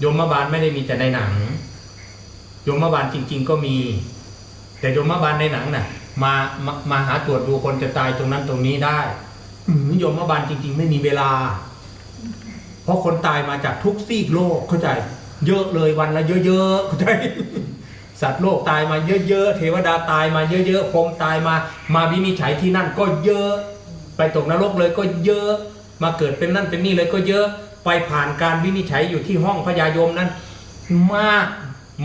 โยมบาลไม่ได้มีแต่ในหนังโยมบาลจริง ๆ ก็มี แต่โยมบาลในหนังน่ะมามามาหาตรวจดูคนจะตายตรงนั้นตรงนี้ได้อืมโยมบาลจริง ๆ ไม่มีเวลา เพราะคนตายมาจากทุกซีกโลกเข้าใจ เยอะเลยวันละเยอะๆเข้าใจสัตว์โลกตายมาเยอะๆเทวดาตายมาเยอะๆพรหมตายมา มาวินิจฉัยที่นั่นก็เยอะ ไปตกนรกเลยก็เยอะ มาเกิดเป็นนั่นเป็นนี่เลยก็เยอะ ไปผ่านการวินิจฉัยอยู่ที่ห้องพญายมนั้น มาก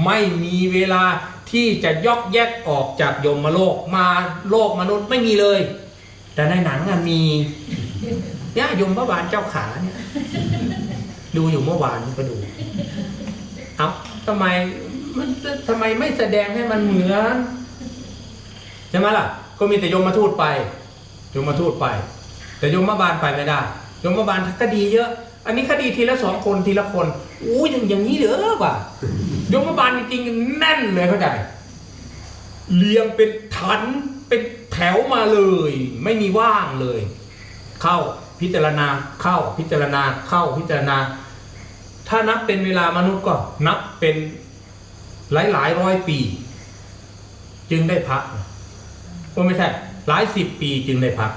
ไม่มีเวลาที่จะยอกแยกออกจากยมโลกมาโลกมนุษย์ไม่มีเลย แต่ในหนังมีเนี่ยยมพระบาลเจ้าขาเนี่ยดูอยู่เมื่อวานก็ดูเอาทำไมมันทำไมไม่แสดงให้มันเหมือนใช่ไหมล่ะ ก็มีแต่ยมมาทูตไปยมมาทูตไป แต่ยมมาบาลไปไม่ได้ยมมาบาลคดีเยอะ อันนี้คดีทีละสองคนทีละคนอู้ยอย่างอย่างนี้เหรอวะยมบาลจริงๆแน่นเลยเข้าใจเรียงเป็นถันเป็นแถวมาเลย ไม่มีว่างเลย เข้าพิจารณาเข้าพิจารณาเข้าพิจารณา ถ้านับเป็นเวลามนุษย์ก็นับเป็นหลายหลายร้อยปี จึงได้พักก็ไม่ใช่หลายสิบปีจึงได้พัก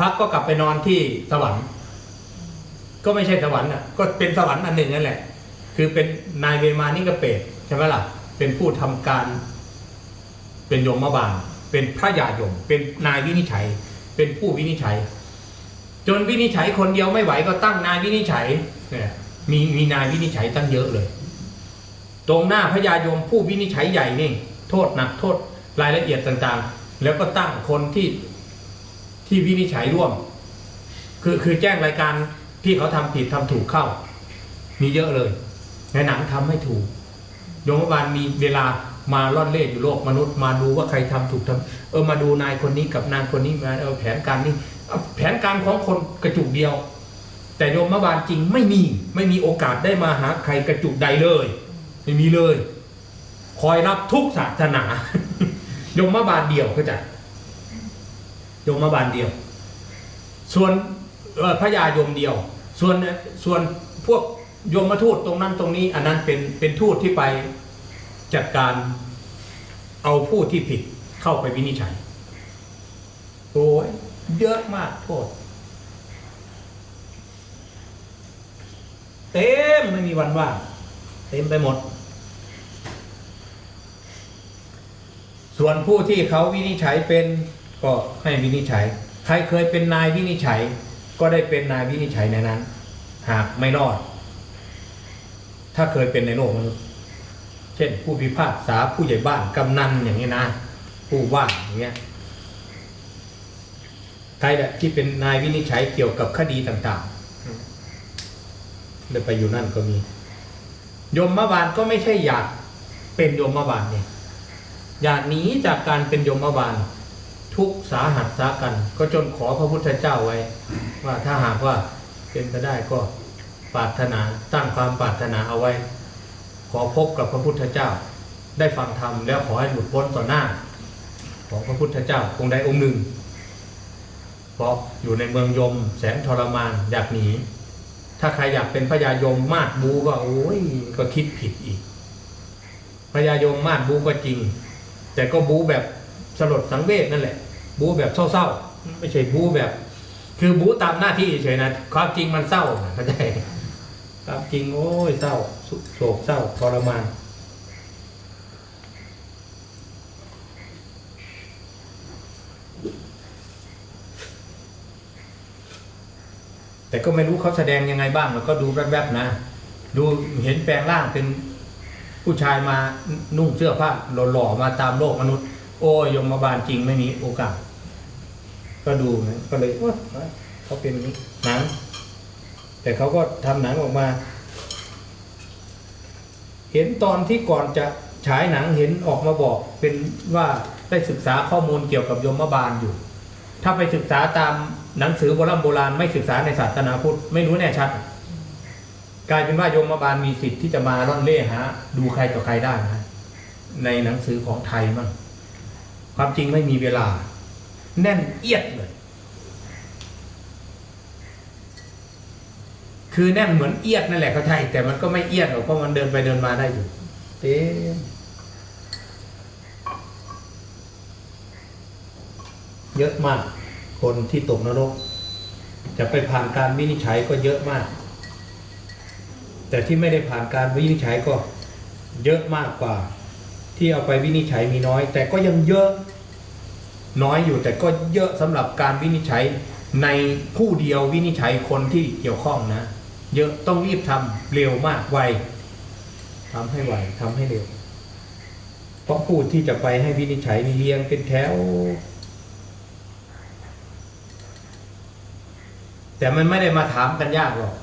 พักก็กลับไปนอนที่สวรรค์ก็ไม่ใช่สวรรค์อะก็เป็นสวรรค์อันหนึ่งนั่นแหละ คือเป็นนายเวมานิกเปตใช่ไหมล่ะ เป็นผู้ทำการเป็นยมบาล เป็นพระยายม เป็นนายวินิจฉัย เป็นผู้วินิจฉัย จนวินิจฉัยคนเดียวไม่ไหวก็ตั้งนายวินิจฉัยเนี่ยมีมีนายวินิจฉัยตั้งเยอะเลย ตรงหน้าพระยายมผู้วินิจฉัยใหญ่นี่ โทษหนักโทษรายละเอียดต่างๆ แล้วก็ตั้งคนที่ ที่วินิจฉัยร่วม คือคือแจ้งรายการที่เขาทำผิดทำถูกเข้า มีเยอะเลย ในหนังทำไม่ถูกโยมบาลมีเวลามาล่อนเล่อยู่โลกมนุษย์มาดูว่าใครทำถูกทำเออมาดูนายคนนี้กับนางคนนี้มาเออแผนการนี้แผนการของคนกระจุกเดียว แต่โยมบาลจริงไม่มีไม่มีโอกาสได้มาหาใครกระจุกใดเลย ไม่มีเลย คอยรับทุกศาสนาโยมบาลเดียวเข้าใจ ยมบาลเดียว ส่วนพระยายมเดียว ส่วนส่วนพวกโยมมาทูตตรงนั้นตรงนี้ อันนั้นเป็นเป็นทูตที่ไปจัดการเอาผู้ที่ผิดเข้าไปวินิจฉัยโอ้ยเยอะมากโทษเต็มไม่มีวันว่างเต็มไปหมด ส่วนผู้ที่เขาวินิจฉัยเป็น ก็ให้วินิจฉัย ใครเคยเป็นนายวินิจฉัย ก็ได้เป็นนายวินิจฉัยในนั้น หากไม่รอด ถ้าเคยเป็นในโลกมนุษย์เช่น ผู้พิพากษาผู้ใหญ่บ้านกำนันอย่างนี้นะผู้ว่าอย่างเงี้ยใครแหละที่เป็นนายวินิจฉัยเกี่ยวกับคดีต่างๆได้ไปอยู่นั่นก็มียมมาบาลก็ไม่ใช่อยากเป็นยมมาบาลเนี่ยอยากหนีจากการเป็นยมบาล ทุกสาหัสสากัน ก็จนขอพระพุทธเจ้าไว้ ว่าถ้าหากว่าเป็นไปได้ก็ปรารถนาตั้งความปรารถนาเอาไว้ ขอพบกับพระพุทธเจ้า ได้ฟังธรรมแล้วขอให้หลุดพ้นต่อหน้า ของพระพุทธเจ้าองค์ใดองค์หนึ่งเพราะอยู่ในเมืองยมแสนทรมานอยากหนี ถ้าใครอยากเป็นพญายมมาดบูก็โอ้ยก็คิดผิดอีกพญายมมาดบูก็จริง แต่ก็บูแบบสลดสังเวชนั่นแหละ บูแบบเศร้าๆ ไม่ใช่บูแบบ คือบูตามหน้าที่เฉยนะความจริงมันเศร้าเข้าใจความจริงโอ้ยเศร้าโศกเศร้าทรมานแต่ก็ไม่รู้เขาแสดงยังไงบ้างแล้วก็ดูแวบๆนะ ดูเห็นแปลงร่างเป็นผู้ชายมานุ่งเสื้อผ้าหล่อๆมาตามโลกมนุษย์ โอ้ยยมบาลจริงไม่มีโอกาส ก็ดูนะก็เลยว่าเขาเป็นหนัง แต่เขาก็ทำหนังออกมา เห็นตอนที่ก่อนจะฉายหนังเห็นออกมาบอกเป็นว่าได้ศึกษาข้อมูลเกี่ยวกับยมบาลอยู่ ถ้าไปศึกษาตามหนังสือโบราณโบราณไม่ศึกษาในศาสนาพุทธไม่รู้แน่ชัด กลายเป็นว่าโยมบาลมีสิทธิ์ที่จะมาร่อนเล่หาดูใครต่อใครได้นะในหนังสือของไทยมั่งความจริงไม่มีเวลา แน่นเอียดเลย คือแน่นเหมือนเอียดนั่นแหละเขาใช่แต่มันก็ไม่เอียดหรอกเพราะมันเดินไปเดินมาได้อยู่เต็มเยอะมาก คนที่ตกนรก จะไปผ่านการวินิจฉัยก็เยอะมาก แต่ที่ไม่ได้ผ่านการวินิจฉัยก็เยอะมากกว่า ที่เอาไปวินิจฉัยมีน้อย แต่ก็ยังเยอะ น้อยอยู่แต่ก็เยอะสำหรับการวินิจฉัยในผู้เดียววินิจฉัยคนที่เกี่ยวข้องนะ เยอะต้องรีบทำเร็วมากไวทำให้ไวทำให้เร็ว เพราะผู้ที่จะไปให้วินิจฉัยมีเรียงเป็นแถว แต่มันไม่ได้มาถามกันยากหรอก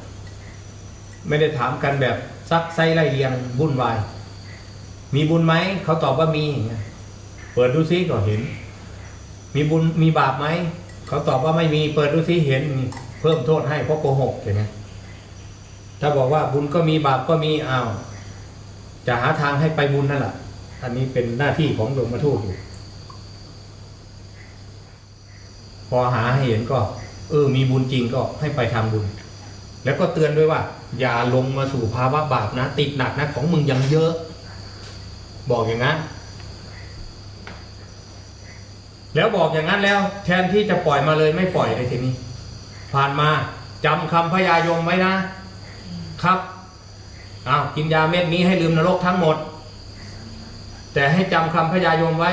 ไม่ได้ถามกันแบบซักไซไล่เรียงวุ่นวาย มีบุญไหมเขาตอบว่ามีอย่างเงี้ยเปิดดูซิก็เห็น มีบุญมีบาปไหมเขาตอบว่าไม่มีเปิดดูซิเห็นเพิ่มโทษให้เพราะโกหกเห็นไหมถ้าบอกว่าบุญก็มีบาปก็มีอ้าวจะหาทางให้ไปบุญนั่นแหละอันนี้เป็นหน้าที่ของดวงมาทูตอยู่พอหาให้เห็นก็ เออ มีบุญจริงก็ให้ไปทำบุญ แล้วก็เตือนด้วยว่า อย่าลงมาสู่ภาวะบาปนะ ติดหนักนะของมึงยังเยอะ บอกอย่างนั้น แล้วบอกอย่างนั้นแล้ว แทนที่จะปล่อยมาเลยไม่ปล่อยเลยทีนี้ ผ่านมาจำคำพยายมไว้นะ ครับอ้าวกินยาเม็ดนี้ให้ลืมนรกทั้งหมด แต่ให้จำคำพยายมไว้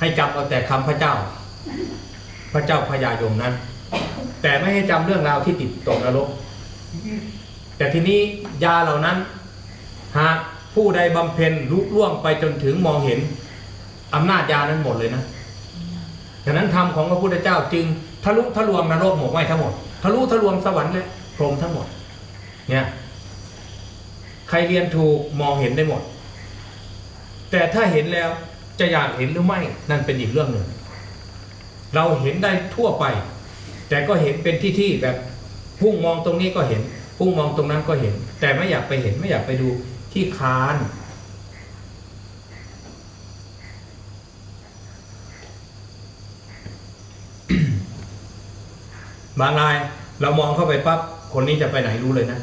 ให้จำเอาแต่คำพระเจ้า พระเจ้าพยายมนั้น แต่ไม่ให้จำเรื่องราวที่ติดตกนรก แต่ทีนี้ยาเหล่านั้นหากผู้ใดบำเพ็ญลุล่วงไปจนถึงมองเห็นอำนาจยานั้นหมดเลยนะ ฉะนั้นธรรมของพระพุทธเจ้าจึงทะลุทะลวงนรกหมกไหมทั้งหมด ทะลุทะลวงสวรรค์และพรหมทั้งหมด เนี่ย ใครเรียนถูกมองเห็นได้หมด แต่ถ้าเห็นแล้วจะอยากเห็นหรือไม่นั่นเป็นอีกเรื่องหนึ่ง เราเห็นได้ทั่วไป แต่ก็เห็นเป็นที่ที่แบบพุ่งมองตรงนี้ก็เห็น พุ่งมองตรงนั้นก็เห็น แต่ไม่อยากไปเห็นไม่อยากไปดูที่คาน บางรายเรามองเข้าไปปั๊บคนนี้จะไปไหนรู้เลยนะ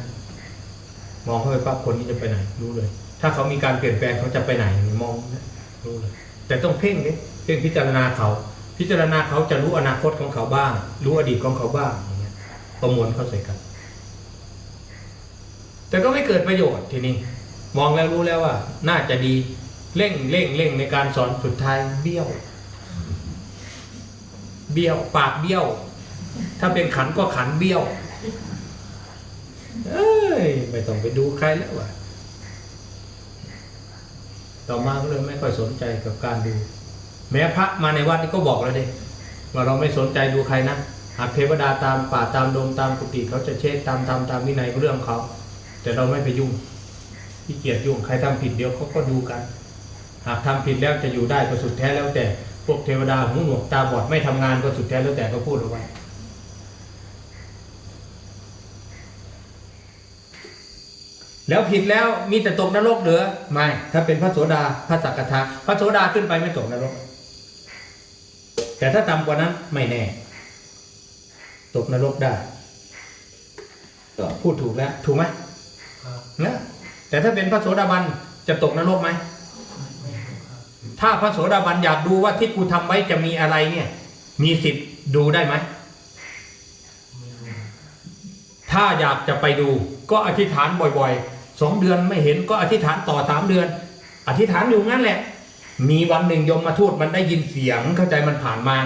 มองเข้าไปปั๊บคนนี้จะไปไหนรู้เลย ถ้าเขามีการเปลี่ยนแปลงเขาจะไปไหนมองนะรู้เลย แต่ต้องเพ่งเนี่ยเพ่งพิจารณาเขา พิจารณาเขาจะรู้อนาคตของเขาบ้าง รู้อดีตของเขาบ้างอย่างเงี้ยประมวลเข้าใส่กัน แต่ก็ไม่เกิดประโยชน์ทีนี้มองแล้วรู้แล้วว่า น่าจะดีเร่งเร่งเร่งในการสอนสุดท้ายเบี้ยว เบี้ยวปากเบี้ยว ถ้าเป็นขันก็ขันเบี้ยว เอ้ย ไม่ต้องไปดูใครแล้วว่ะ ต่อมาก็เลยไม่ค่อยสนใจกับการดู แม้พระมาในวัดนี่ก็บอกแล้วเด้ว่าเราไม่สนใจดูใครนะหากเทวดาตามป่าตามดงตามกุฏิเขาจะเช็ดตามตามตามวินัยเรื่องเขา แต่เราไม่ไปยุ่งที่เกียจยุ่งใครทำผิดเดี๋ยวเขาก็ดูกัน หากทำผิดแล้วจะอยู่ได้ก็สุดแท้แล้วแต่พวกเทวดาหูหนวกตาบอดไม่ทำงานก็สุดแท้แล้วแต่ก็พูดเอาไว้ แล้วผิดแล้วมีแต่ตกนรกเหรือไม่ถ้าเป็นพระโสดาพระสักทาพระโสดาขึ้นไปไม่ตกนรก แต่ถ้าต่ำกว่านั้นไม่แน่ ตกนรกได้ก็พูดถูกแล้ว ถูกไหมครับนะแต่ถ้าเป็นพระโสดาบันจะตกนรกไหมถ้าพระโสดาบันอยากดูว่าที่กูทำไว้จะมีอะไรเนี่ย มีสิทธิ์ดูได้ไหมไม่รู้ถ้าอยากจะไปดู ก็อธิษฐานบ่อยๆ สองเดือนไม่เห็นก็อธิษฐานต่อสามเดือน อธิษฐานอยู่งั้นแหละ มีวันหนึ่งยมมาทูตมันได้ยินเสียงเข้าใจมันผ่านมา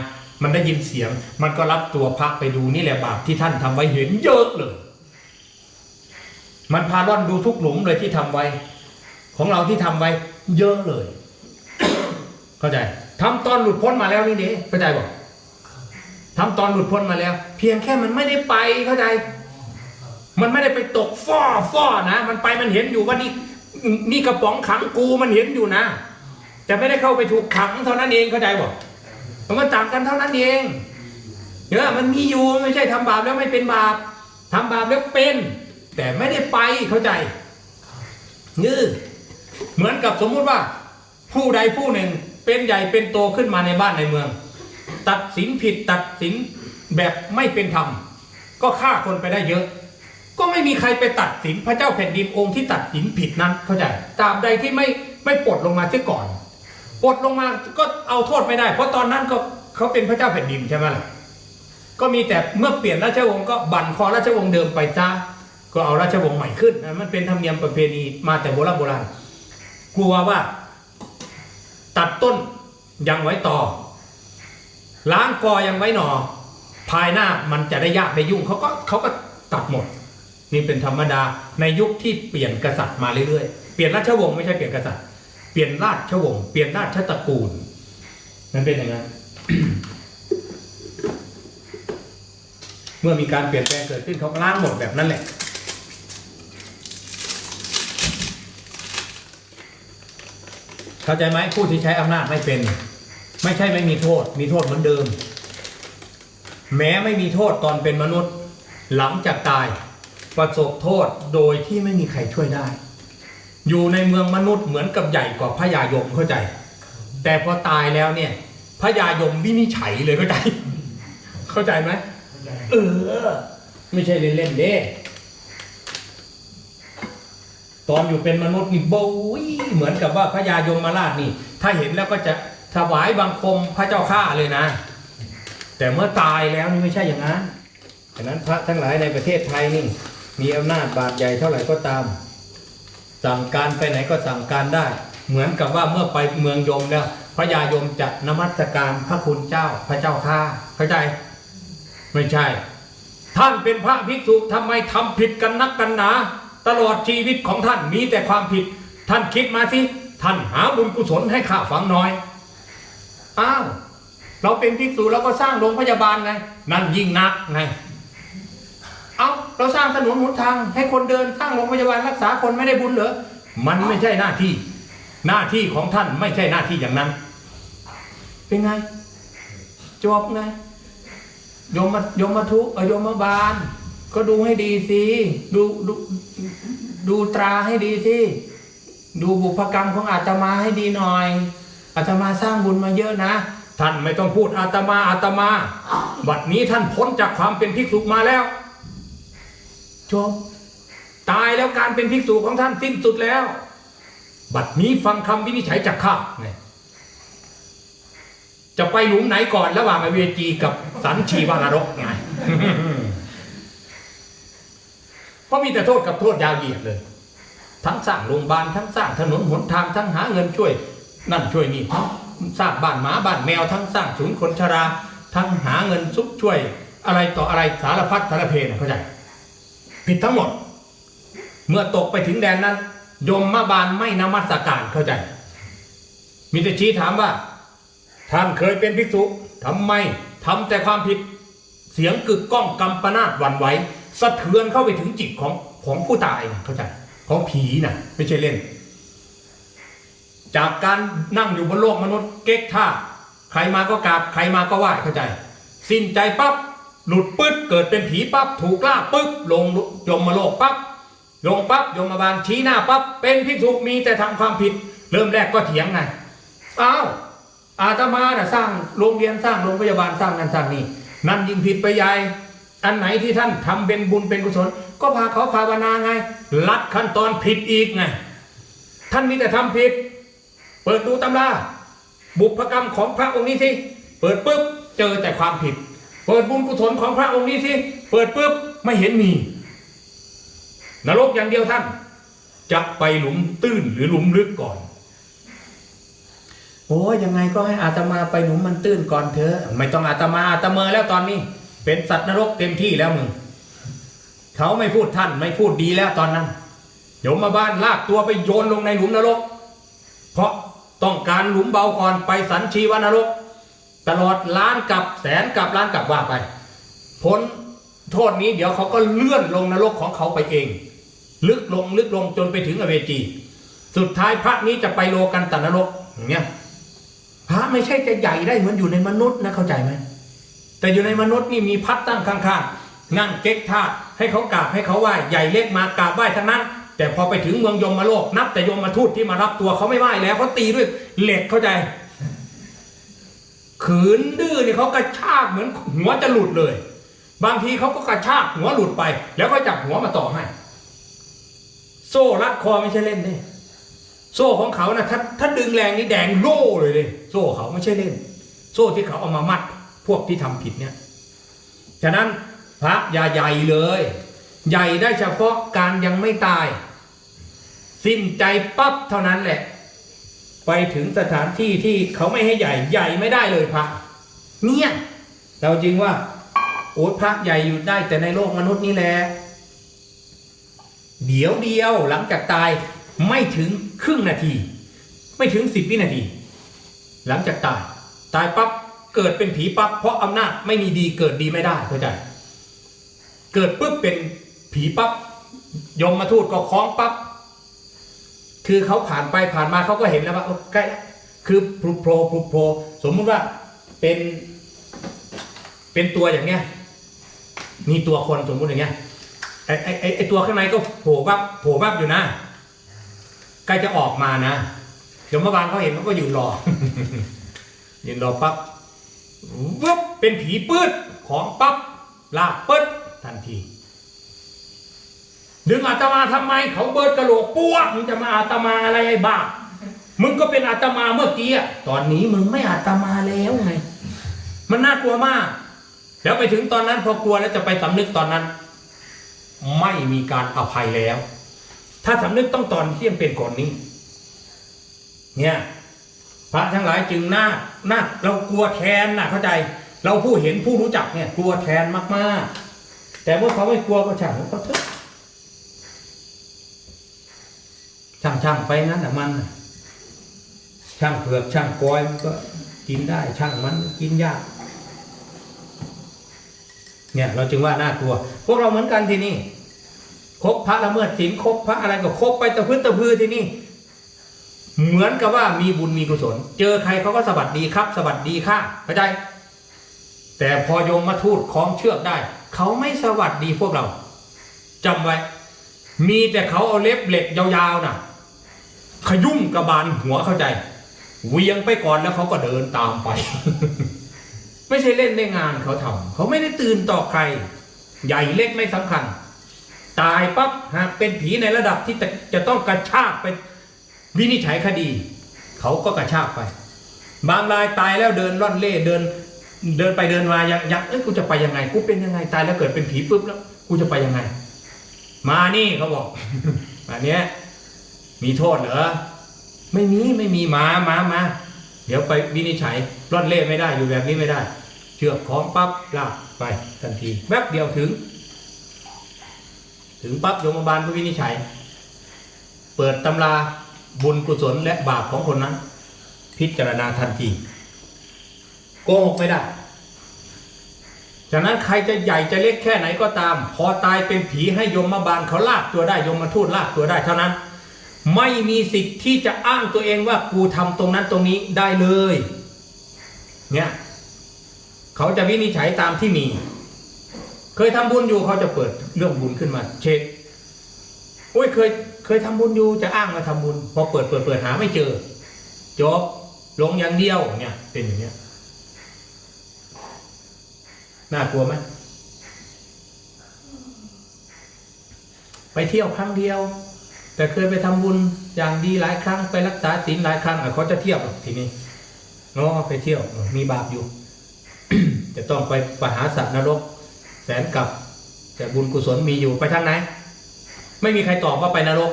มันได้ยินเสียง มันก็รับตัวพระไปดูนี่แหละบาปที่ท่านทำไว้เห็นเยอะเลย มันพาล่อนดูทุกหลุมเลยที่ทำไว้ ของเราที่ทำไว้ เยอะเลย เข้าใจทำตอนหลุดพ้นมาแล้วนี่เด้เข้าใจบอกทำตอนหลุดพ้นมาแล้ว เพียงแค่มันไม่ได้ไปเข้าใจ มันไม่ได้ไปตกฟ่อฟ่อนะ มันไปมันเห็นอยู่ว่านี่นี่กระป๋องขังกูมันเห็นอยู่นะ แต่ไม่ได้เข้าไปถูกขังเท่านั้นเองเข้าใจบอกมันต่างกันเท่านั้นเองเนอะมันมีอยู่ไม่ใช่ทำบาปแล้วไม่เป็นบาปทำบาปแล้วเป็น แต่ไม่ได้ไปเข้าใจนี่เหมือนกับสมมุติว่า ผู้ใดผู้หนึ่งเป็นใหญ่เป็นโตขึ้นมาในบ้านในเมือง ตัดสินผิดตัดสินแบบไม่เป็นธรรมก็ฆ่าคนไปได้เยอะ ก็ไม่มีใครไปตัดสินพระเจ้าแผ่นดินองค์ที่ตัดสินผิดนั้นเข้าใจตาบใดที่ไม่ไม่ปลดลงมาเสียก่อนปลดลงมาก็เอาโทษไม่ได้ เพราะตอนนั้นก็เขาเป็นพระเจ้าแผ่นดินใช่ไหมล่ะก็มีแต่เมื่อเปลี่ยนราชวงศ์ก็บั่นคอราชวงศ์เดิมไปซะก็เอาราชวงศ์ใหม่ขึ้นนะมันเป็นธรรมเนียมประเพณีมาแต่โบราณโบราณกลัวว่า ตัดต้นยังไว้ต่อ ล้างกอยังไว้หนอ ภายหน้ามันจะได้ยากได้ยุ่งเขาก็เขาก็ตัดหมด นี่เป็นธรรมดาในยุคที่เปลี่ยนกษัตริย์มาเรื่อยๆ เปลี่ยนราชวงศ์ไม่ใช่เปลี่ยนกษัตริย์ เปลี่ยนราชวงศ์เปลี่ยนราชตระกูลมันเป็นอย่างนั้นเมื่อมีการเปลี่ยนแปลงเกิดขึ้นเขาล้างหมดแบบนั้นแหละ เข้าใจไหมผู้ที่ใช้อำนาจไม่เป็น ไม่ใช่ไม่มีโทษ มีโทษเหมือนเดิม แม้ไม่มีโทษตอนเป็นมนุษย์ หลังจากตาย ประสบโทษโดยที่ไม่มีใครช่วยได้ อยู่ในเมืองมนุษย์เหมือนกับใหญ่กว่าพระยายมเข้าใจ แต่พอตายแล้วเนี่ยพระยายมวินิจฉัยเลยเข้าใจ เข้าใจไหมเออ ไม่ใช่เล่นๆเด้ตอนอยู่เป็นมนุษย์นี่โบยเหมือนกับว่าพระยายมมาราชนี่ ถ้าเห็นแล้วก็จะถวายบังคมพระเจ้าข้าเลยนะ แต่เมื่อตายแล้วนี่ไม่ใช่อย่างนั้นฉะนั้นพระทั้งหลายในประเทศไทยนี่ มีอำนาจบาดใหญ่เท่าไหร่ก็ตาม สั่งการไปไหนก็สั่งการได้ เหมือนกับว่าเมื่อไปเมืองยมแล้วพระยายมจะนมัสการพระคุณเจ้าพระเจ้าข้าเข้าใจ ไม่ใช่ ท่านเป็นพระภิกษุทำไมทำผิดกันนักกันหนา ตลอดชีวิตของท่านมีแต่ความผิด ท่านคิดมาสิท่านหาบุญกุศลให้ข้าฟังหน่อยอ้าวเราเป็นภิกษุเราก็สร้างโรงพยาบาลไงนั่นยิ่งนักไง เอาเราสร้างถนนหนทาง ให้คนเดินสร้างโรงพยาบาลรักษาคนไม่ได้บุญเหรอมันไม่ใช่หน้าที่ หน้าที่ของท่านไม่ใช่หน้าที่อย่างนั้น เป็นไง จบไงโยมมาโยมมาทุกเอ่อโยมมาบาล ก็ดูให้ดีสิดูดูดูตราให้ดีสิดูบุพกรรมของอาตมาให้ดีหน่อย อาตมาสร้างบุญมาเยอะนะท่านไม่ต้องพูดอาตมาอาตมา บัดนี้ท่านพ้นจากความเป็นภิกษุมาแล้ว จบตายแล้วการเป็นภิกษุของท่านสิ้นสุดแล้ว บัดนี้ฟังคำวินิจฉัยจากข้าไงจะไปหลุมไหนก่อนระหว่างอเวจีกับสันชีวานรกไงเพราะมีแต่โทษกับโทษยาวเหยียดเลย ทั้งสร้างโรงพยาบาลทั้งสร้างถนนหนทางทั้งหาเงินช่วย นั่นช่วยนี่ทั้งสร้างบ้านหมาบ้านแมวทั้งสร้างศูนย์คนชรา ทั้งหาเงินซุกช่วย อะไรต่ออะไรสารพัดสารเพนะเข้าใจ ผิดทั้งหมด เมื่อตกไปถึงแดนนั้น ยมมาบาลไม่นมัสการเข้าใจมีแต่ชี้ถามว่า ท่านเคยเป็นภิกษุทำไมทำแต่ความผิด เสียงกึกก้องกำปนาตหวันไหวสะเทือนเข้าไปถึงจิตของของผู้ตายนะเข้าใจของผีนะไม่ใช่เล่น จากการนั่งอยู่บนโลกมนุษย์เก๊กท่า ใครมาก็กราบใครมาก็ไหว้เข้าใจ สิ้นใจปั๊บ หลุดปึ๊ดเกิดเป็นผีปั๊บถูกล่าปึ๊บลงยมมาโลกปั๊บลงปั๊บยมมาบาลชี้หน้าปั๊บเป็นภิกษุมีแต่ทำความผิด เริ่มแรกก็เถียงไงอ้าวอาตมาน่ะสร้างโรงเรียนสร้างโรงพยาบาลสร้างนั่นสร้างนี่นั่นยิ่งผิดไปใหญ่อันไหนที่ท่านทำเป็นบุญเป็นกุศล ก็พาเขาภาวนาไงลัดขั้นตอนผิดอีกไงท่านมีแต่ทำผิด เปิดดูตำราบุพกรรมของพระองค์นี้สิเปิดปุ๊บเจอแต่ความผิด เปิดบุญกุศลของพระองค์นี้สิเปิดปุ๊บไม่เห็นมี นรกอย่างเดียวท่าน จะไปหลุมตื้นหรือหลุมลึกก่อนโอ้ยังไงก็ให้อาตมาไปหนุมมันตื้นก่อนเถอะไม่ต้องอาตมาอาตมาแล้วตอนนี้ เป็นสัตว์นรกเต็มที่แล้วมึงเขาไม่พูดท่านไม่พูดดีแล้วตอนนั้นโยมมาบ้านลากตัวไปโยนลงในหลุมนรก เพราะต้องการหลุมเบาก่อนไปสันชีวนรก ตลอดล้านกับแสนกับล้านกับว่าไป พ้นโทษนี้เดี๋ยวเขาก็เลื่อนลงนรกของเขาไปเอง ลึกลงลึกลงจนไปถึงอเวจี สุดท้ายพระนี้จะไปโลกันตนรกอย่างเงี้ยพระไม่ใช่จะใหญ่ได้เหมือนอยู่ในมนุษย์นะเข้าใจไหมแต่อยู่ในมนุษย์นี่มีพัดตั้งข้างๆนั่งเก๊กท่าให้เขากราบให้เขาไหว้ใหญ่เล็กมากราบไหว้ทั้งนั้น แต่พอไปถึงเมืองยมมาโลกนับแต่ยมมาทูตที่มารับตัวเขาไม่ไหว้แล้วเขาตีด้วยเหล็กเข้าใจ ขืนดื้อเนี่ยเขากระชากเหมือนหัวจะหลุดเลย บางทีเขาก็กระชากหัวหลุดไป แล้วก็จับหัวมาต่อให้ โซ่รัดคอไม่ใช่เล่นเนี่ยโซ่ของเขานะถ้าถ้าดึงแรงนี่แดงโล่เลยเลยโซ่เขาไม่ใช่เล่น โซ่ที่เขาเอามามัด พวกที่ทำผิดเนี่ยฉะนั้นพระอย่าใหญ่เลย ใหญ่ได้เฉพาะการยังไม่ตาย สิ้นใจปั๊บเท่านั้นแหละ ไปถึงสถานที่ที่เขาไม่ให้ใหญ่ใหญ่ไม่ได้เลยพระ เนี่ยเราจริงว่า โอ้พระใหญ่อยู่ได้แต่ในโลกมนุษย์นี่แหละเดี๋ยวเดียวหลังจากตายไม่ถึงครึ่งนาที ไม่ถึงสิบวินาที หลังจากตาย ตายปั๊บเกิดเป็นผีปั๊บเพราะอำนาจไม่มีดีเกิดดีไม่ได้เข้าใจ เกิดปุ๊บเป็นผีปั๊บยมมาทูตก็คล้องปั๊บ คือเขาผ่านไปผ่านมาเขาก็เห็นแล้วว่าใกล้คือพลุโพลพลุโพลสมมุติว่าเป็นเป็นตัวอย่างเงี้ยมีตัวคนสมมุติอย่างเงี้ยไอไอไอไอตัวข้างในก็โผล่วับโผล่วับอยู่นะใกล้จะออกมานะเดี๋ยวเมื่อวานเขาเห็นเขาก็อยืนรอยืนรอปั๊บวับเป็นผีปืดของปั๊บลากปึ๊ดทันที ดึงอาตมาทำไมเขาเบิดกระโหลกปั้วมึงจะมาอาตมาอะไรไอ้บ้า มึงก็เป็นอาตมาเมื่อกี้ตอนนี้มึงไม่อาตมาแล้วไง มันน่ากลัวมาก แล้วไปถึงตอนนั้นพอกลัวแล้วจะไปสำนึกตอนนั้น ไม่มีการอภัยแล้ว ถ้าสำนึกต้องตอนเที่ยงเป็นก่อนนี้ เนี่ยพระทั้งหลายจึงน่าน่าเรากลัวแทนนะเข้าใจ เราผู้เห็นผู้รู้จักเนี่ย กลัวแทนมากๆ แต่เมื่อเขาไม่กลัวก็ช่างก็เถอะ ช่างช่างไปงั้นแต่มันช่างเผือกช่างกอยมันก็กินได้ช่างมันกินยากเนี่ยเราจึงว่าน่ากลัว พวกเราเหมือนกันที่นี่คบพระละเมิดศีลคบพระอะไรก็คบไปตะพื้นตะพือที่นี่ เหมือนกับว่ามีบุญมีกุศล เจอใครเขาก็สวัสดีครับสวัสดีค่ะเข้าใจแต่พอยมมาทูตคล้องเชือกได้ เขาไม่สวัสดีพวกเราจำไว้ มีแต่เขาเอาเล็บเหล็กยาวๆน่ะ ขยุ่มกระบาลหัวเข้าใจเวียงไปก่อนแล้วเขาก็เดินตามไป ไม่ใช่เล่นในงานเขาทำเขาไม่ได้ตื่นต่อใคร ใหญ่เล็กไม่สำคัญ ตายปั๊บหากเป็นผีในระดับที่จะต้องกระชากไปวินิจฉัยคดี เขาก็กระชากไป บางรายตายแล้วเดินร่อนเล่เดิน เดินไปเดินมายังยังเอ้ยกูจะไปยังไงกูเป็นยังไงตายแล้วเกิดเป็นผีปุ๊บแล้วกูจะไปยังไง มานี่เขาบอกอันเนี้ย มีโทษเหรอไม่มีไม่มีมามามาเดี๋ยวไปวินิจฉัยร่อนเล่ไม่ได้อยู่แบบนี้ไม่ได้ เชือกของปั๊บลากไปทันที แวบเดียวถึง ถึงปั๊บโยมบาลก็วินิจฉัย เปิดตำราบุญกุศลและบาปของคนนั้น พิจารณาทันทีโกหกไม่ได้จากนั้นใครจะใหญ่จะเล็กแค่ไหนก็ตาม พอตายเป็นผีให้ยมมาบาลเขาลากตัวได้ยมมาทูตลากตัวได้เท่านั้น ไม่มีสิทธิ์ที่จะอ้างตัวเองว่ากูทำตรงนั้นตรงนี้ได้เลย เนี่ยเขาจะวินิจฉัยตามที่มี เคยทำบุญอยู่เขาจะเปิดเรื่องบุญขึ้นมา เช็คโอ้ยเคยเคยทำบุญอยู่จะอ้างมาทำบุญ พอเปิดเปิดเปิดหาไม่เจอจบลงอย่างเดียวเนี่ยเป็นอย่างเนี้ยน่ากลัวไหมไปเที่ยวครั้งเดียว แต่เคยไปทำบุญอย่างดีหลายครั้งไปรักษาศีลหลายครั้งอ่เขาจะเทียบทีนี้เนาะไปเที่ยวมีบาปอยู่ จะต้องไปปหาสัตว์นรก แสนกับ แต่บุญกุศลมีอยู่ไปทางไหน ไม่มีใครตอบว่าไปนรก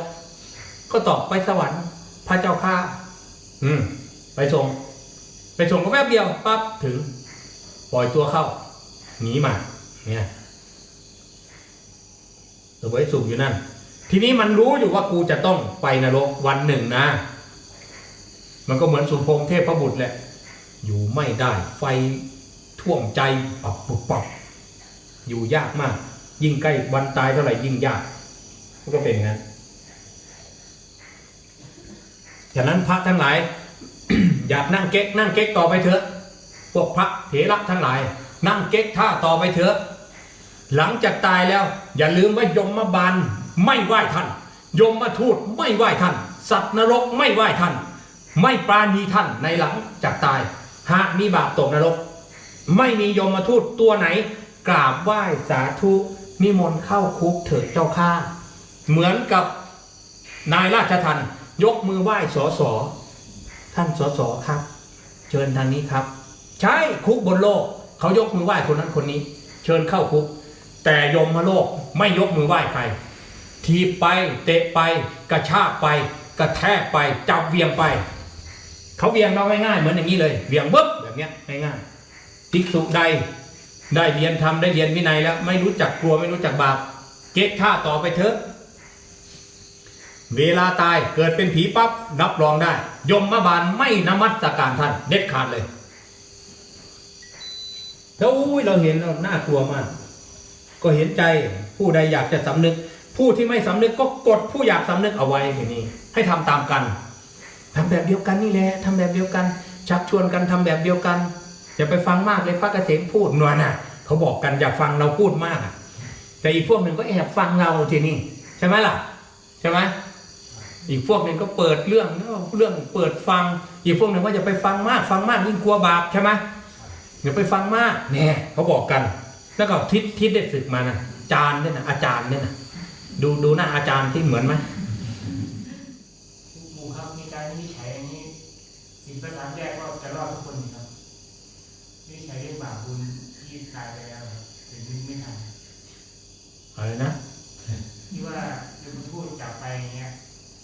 ก็ตอบไปสวรรค์ พระเจ้าข้าอืม ไปส่งไปส่งก็แวบเดียวปั๊บถึง ปล่อยตัวเข้าหนีมา เนี่ยเสวยสุขอยู่นั่น ทีนี้มันรู้อยู่ว่ากูจะต้องไปนรกวันหนึ่งนะ มันก็เหมือนสุพงเทพระบุตรแหละ อยู่ไม่ได้ ไฟท่วมใจปับปุบปับอยู่ยากมาก ยิ่งใกล้วันตายเท่าไหร่ยิ่งยากมันก็เป็นอย่างนั้นฉะนั้นพระทั้งหลาย อยากนั่งเก๊กนั่งเก๊กต่อไปเถอะ พวกพระเถระทั้งหลาย นั่งเก๊กท่าต่อไปเถอะ หลังจากตายแล้ว อย่าลืมว่ายมมาบาล ไม่ไหว้ท่าน ยมมาทูตไม่ไหว้ท่าน สัตว์นรกไม่ไหว้ท่าน ไม่ปราณีท่านในหลังจากตาย หากมีบาปตกนรก ไม่มียมมาทูตตัวไหน กราบไหว้สาธุนิมนต์เข้าคุกเถิดเจ้าข้าเหมือนกับนายราชทันยกมือไหว้สอสอท่านสอสอครับ เชิญทางนี้ครับ ใช่คุกบนโลก เขายกมือไหว้คนนั้นคนนี้ เชิญเข้าคุก แต่ยมโลกไม่ยกมือไหว้ใคร ทีไปเตะไป กระชากไป กระแทกไปจับเวียงไป เขาเวียงเราง่ายๆเหมือนอย่างนี้เลยเวียงบึ๊บแบบเนี้ยง่ายๆภิกษุใดได้เรียนทำได้เรียนวินัยแล้ว ไม่รู้จักกลัวไม่รู้จักบาปเก็บท่าต่อไปเถอะ เวลาตายเกิดเป็นผีปั๊บรับรองได้ ยมมาบาลไม่นมัสการท่านเด็ดขาดเลยแล้วอุ้ยเราเห็นเราน่ากลัวมาก ก็เห็นใจผู้ใดอยากจะสำนึก ผู้ที่ไม่สำนึกก็กดผู้อยากสำนึกเอาไว้ทีนี้ให้ทำตามกันทำแบบเดียวกันนี่แหละทำแบบเดียวกัน ชักชวนกันทำแบบเดียวกันอย่าไปฟังมากเลยพระเกษมพูดนวลน่ะ เขาบอกกันอย่าฟังเราพูดมากอะแต่อีกพวกหนึ่งก็แอบฟังเราทีนี้ใช่ไหมล่ะใช่ไหมอีกพวกหนึ่งก็เปิดเรื่องเรื่องเปิดฟัง อีกพวกหนึ่งว่าอย่าไปฟังมาก ฟังมากยิ่งกลัวบาปใช่ไหมอย่าไปฟังมากเนี่ยเขาบอกกัน แล้วก็ทิศทิศได้ศึกมานะอาจารย์เนี่ยนะอาจารย์เนี่ยนะ ดูดูหน้าอาจารย์ที่เหมือนไหมหมู่ครับมีการวินิจฉัยอันนี้สินประสานแยกก็จะรอดทุกคนครับวินิจฉัยเรื่องบาปบุญที่ตายไปแล้วครับถึงนึกไม่ทันอะไรนะที่ว่าโยมทูตจับไปอย่างเงี้ย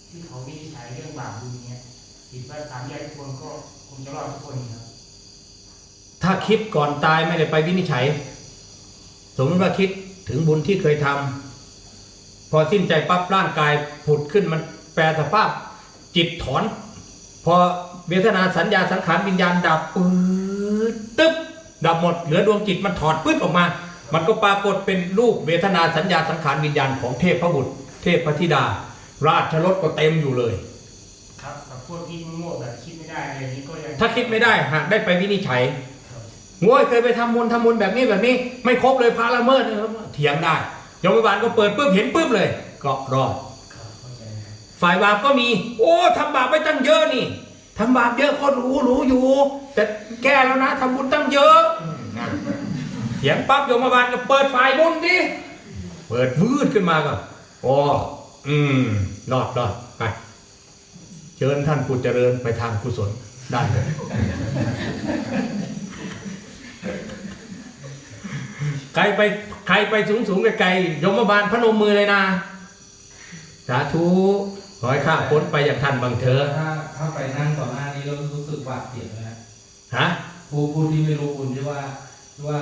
ที่เขาวินิจฉัยเรื่องบาปบุญเงี้ยสินประสานแยกทุกคนก็คงจะรอดทุกคนครับถ้าคิดก่อนตายไม่ได้ไปวินิจฉัย สมมติว่าคิดถึงบุญที่เคยทำ พอสิ้นใจปั๊บร่างกายผุดขึ้นมันแปลสภาพจิตถอน พอเวทนาสัญญาสังขารวิญญาณดับปื๊ดตึ๊บดับหมดเหลือดวงจิตมันถอดปื๊ดออกมา มันก็ปรากฏเป็นรูปเวทนาสัญญาสังขารวิญญาณของเทพพระบุตร เทพพระธิดา ราชรถก็เต็มอยู่เลย ครับกับพวกที่โง่แบบคิดไม่ได้อะไรอย่างนี้ก็ยังถ้าคิดไม่ได้หากได้ไปวินิจฉัยครับโง่ยเคยไปทำบุญทำบุญแบบนี้แบบนี้ ไม่ครบเลยพระละเมิดเถียงได้ ยมบาลก็เปิดปุ๊บเห็นปุ๊บเลย ก็รอดครับเข้าใจครับฝ่ายบาปก็มี โอ้ทำบาปไปตั้งเยอะนี่ทำบาปเยอะก็รู้รู้อยู่ แต่แก้แล้วนะทำบุญตั้งเยอะอืมนะเถียงปั๊บโยมบาลก็เปิดฝ่ายบุญดิเปิดวืดขึ้นมาก็โอ้อืมรอดรอดไปเชิญท่านผู้เจริญไปทางกุศลได้เลยใครไป ใครไปสูงสูงไกลๆยมบาลพนมมือเลยนะ สาธุขอให้ข้าพ้นไปอย่างท่านบางเถอะถ้าถ้าไปนั่งต่อหน้านี้แล้วรู้สึกหวาดเสียวนะฮะผู้ผู้ที่ไม่รู้บุญที่ว่าที่ว่า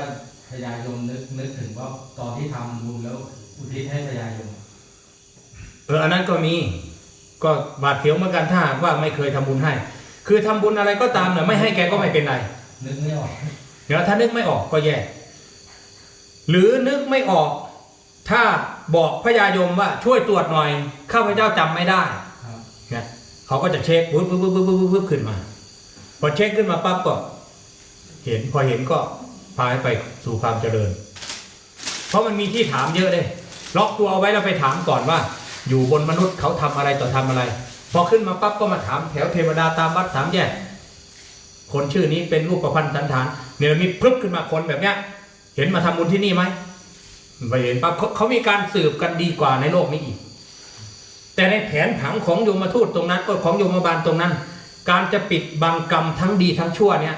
พญายมนึกนึกถึงว่าตอนที่ทำบุญแล้วอุทิศให้พญายมเอออันนั้นก็มีก็บาดเสียวเหมือนกันถ้าหากว่าไม่เคยทำบุญให้ คือทำบุญอะไรก็ตามเนี่ยไม่ให้แกก็ไม่เป็นไรนึกไม่ออกเดี๋ยวถ้านึกไม่ออกก็แย่ หรือนึกไม่ออก ถ้าบอกพญายมว่าช่วยตรวจหน่อยข้าพเจ้าจำไม่ได้เนี่ยเขาก็จะเช็คปุ๊บปุ๊บปุ๊บปุ๊บปุ๊บปุ๊บขึ้นมา พอเช็คขึ้นมาปั๊บก็ เห็นพอเห็นก็พาไปสู่ความเจริญ เพราะมันมีที่ถามเยอะเลยล็อกตัวเอาไว้แล้วไปถามก่อนว่า อยู่บนมนุษย์เขาทำอะไรต่อทำอะไร พอขึ้นมาปั๊บก็มาถามแถวเทวดาตามวัดสามแยกคนชื่อนี้เป็นรูปประพันธ์สันฐานเนรมิตพรึบขึ้นมาคนแบบเนี้ย เห็นมาทำบุญที่นี่ไหมไปเห็นปั๊บเขาเขามีการสืบกันดีกว่าในโลกนี้อีก แต่ในแผนผังของโยมทูตตรงนั้นก็ของโยมบาลตรงนั้น การจะปิดบังกรรมทั้งดีทั้งชั่วเนี่ย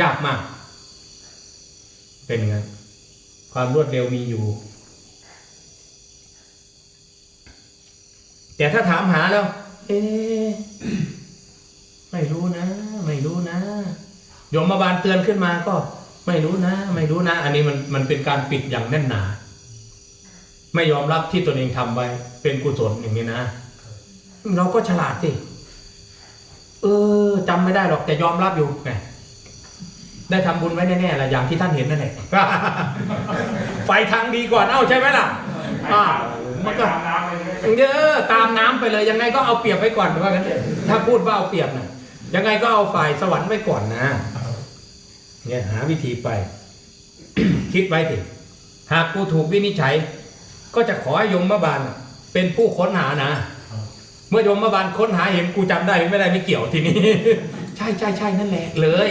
ยากมาก เป็นอย่างความรวดเร็วมีอยู่ แต่ถ้าถามหาแล้ว เอ๊ไม่รู้นะ ไม่รู้นะโยมบาลเตือนขึ้นมาก็ ไม่รู้นะ ไม่รู้นะ อันนี้มันมันเป็นการปิดอย่างแน่นหนา ไม่ยอมรับที่ตนเองทำไว้ เป็นกุศลอย่างนี้นะ เราก็ฉลาดสิเออจำไม่ได้หรอกแต่ยอมรับอยู่ไงได้ทำบุญไว้แน่ๆแหละอย่างที่ท่านเห็นนั่นแหละไฟทางดีก่อนเอ้าใช่ไหมล่ะอ่ามันก็เยอะตามน้ำไปเลยยังไงก็เอาเปรียบไว้ก่อนว่ากันเถอะถ้าพูดว่าเอาเปรียบนะยังไงก็เอาฝ่ายสวรรค์ไว้ก่อนนะ เนี่ยหาวิธีไป คิดไว้สิหากกูถูกวินิจฉัย ก็จะขอให้ยมบาลน่ะเป็นผู้ค้นหานะ เมื่อยมบาลค้นหาเห็นกูจำได้หรือไม่ได้ไม่เกี่ยวทีนี้ ใช่ใช่ใช่นั่นแหละเลย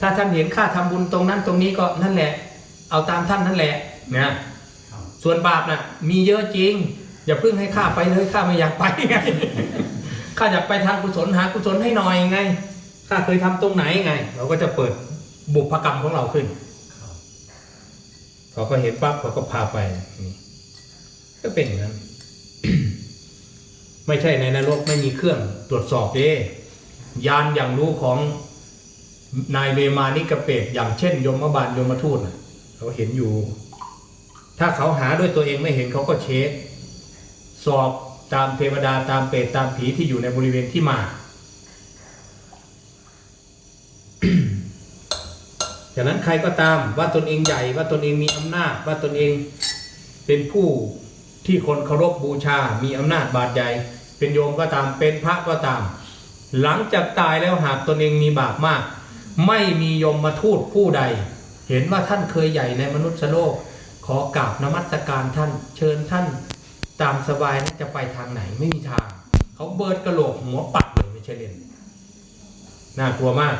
ถ้าท่านเห็นค่าทำบุญตรงนั้นตรงนี้ก็นั่นแหละ เอาตามท่านนั่นแหละนะส่วนบาปน่ะ มีเยอะจริง อย่าเพิ่งให้ข้าไปเลยข้าไม่อยากไปไง ข้าอยากไปทางกุศลหากุศลให้หน่อยไงข้าเคยทำตรงไหนไง เราก็จะเปิดบุพกรรมของเราขึ้นเขาก็เห็นปั๊บเขาก็พาไปนี่ก็เป็นอย่างนั้น ไม่ใช่ในนรกไม่มีเครื่องตรวจสอบเด้ยานอย่างรู้ของนายเวมานิกเปตอย่างเช่น ยมบาลยมทูตเขาเห็นอยู่ ถ้าเขาหาด้วยตัวเองไม่เห็นเขาก็เช็คสอบ ตามเทวดาตามเปรตตามผีที่อยู่ในบริเวณที่มาฉะนั้นใครก็ตามว่าตนเองใหญ่ว่าตนเองมีอำนาจว่าตนเองเป็นผู้ที่คนเคารพบูชา มีอำนาจบาดใหญ่ เป็นโยมก็ตามเป็นพระก็ตาม หลังจากตายแล้วหากตนเองมีบาปมาก ไม่มียมมาทูตผู้ใด เห็นว่าท่านเคยใหญ่ในมนุษย์โลก ขอกราบนมัสการท่าน เชิญท่าน ตามสบายนะจะไปทางไหนไม่มีทาง เขาเบิดกระโหลกหัวปักเลยไม่ใช่เล่นน่ากลัวมาก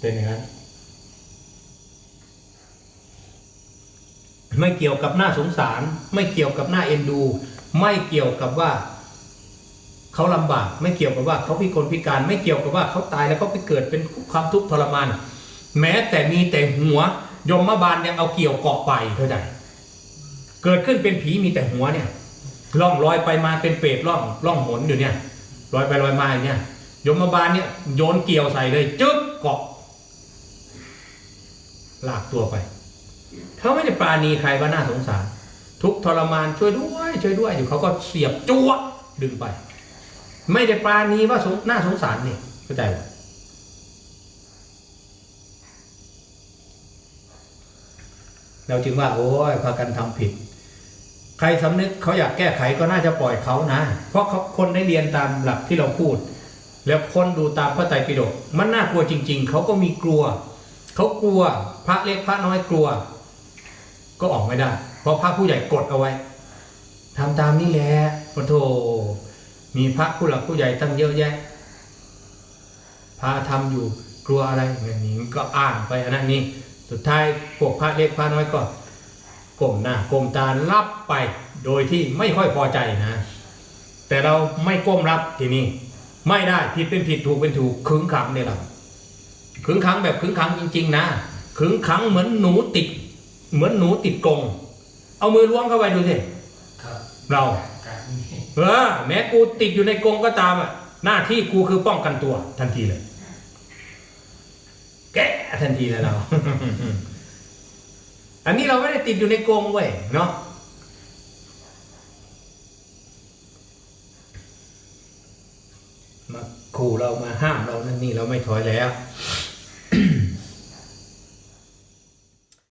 เป็นอย่างนั้นไม่เกี่ยวกับหน้าสงสาร ไม่เกี่ยวกับหน้าเอ็นดู ไม่เกี่ยวกับว่า เขาลำบาก ไม่เกี่ยวกับว่าเขาพิกลพิการไม่เกี่ยวกับว่าเขาตายแล้วเขาไปเกิดเป็นความทุกข์ทรมาน แม้แต่มีแต่หัวยมบาลยังเอาเกี่ยวเกาะไปเข้าใจ เกิดขึ้นเป็นผีมีแต่หัวเนี่ยล่องลอยไปมาเป็นเปรตล่องล่องหนอยู่เนี่ยลอยไปลอยมาอย่างเนี่ยยมบาลเนี่ยโยนเกี่ยวใส่เลยจึ๊บเกาะลากตัวไปเขาไม่ได้ปราณีใครว่าน่าสงสาร ทุกทรมานช่วยด้วยช่วยด้วยอยู่เขาก็เสียบจั่วดึงไป ไม่ได้ปราณีว่าสงน่าสงสารนี่เข้าใจไหมเราจึงว่า โอ้ยพากันทำผิด ใครสำนึกเขาอยากแก้ไขก็น่าจะปล่อยเขานะ เพราะเขาคนได้เรียนตามหลักที่เราพูด แล้วคนดูตามพระไตรปิฎกมันน่ากลัวจริง ๆ เขาก็มีกลัว เขากลัวพระเล็กพระน้อยกลัว ก็ออกไม่ได้ เพราะพระผู้ใหญ่กดเอาไว้ทำตามนี่แหละพระโทมีพระผู้หลักผู้ใหญ่ตั้งเยอะแยะพาทำอยู่กลัวอะไรอย่างนี้ก็อ่านไปอันนั้นนี่สุดท้ายพวกพระเล็กพระน้อยก็ ก้มหน้าก้มตารับไปโดยที่ไม่ค่อยพอใจนะ แต่เราไม่ก้มรับทีนี้ไม่ได้ผิดเป็นผิดถูกเป็นถูกขึงขังเนี่ยเราขึงขังแบบขึงขังจริง ๆ นะขึงขังเหมือนหนูติด เหมือนหนูติดกรงเอามือล้วงเข้าไปดูสิครับเราการนี้เออแม้กูติดอยู่ในกรงก็ตามอะหน้าที่กูคือป้องกันตัวทันทีเลย แกะทันทีเลยเรา อันนี้เราไม่ได้ติดอยู่ในกรงเว้ยเนาะมาขู่เรามาห้ามเรานั่นนี่เราไม่ถอยแล้ว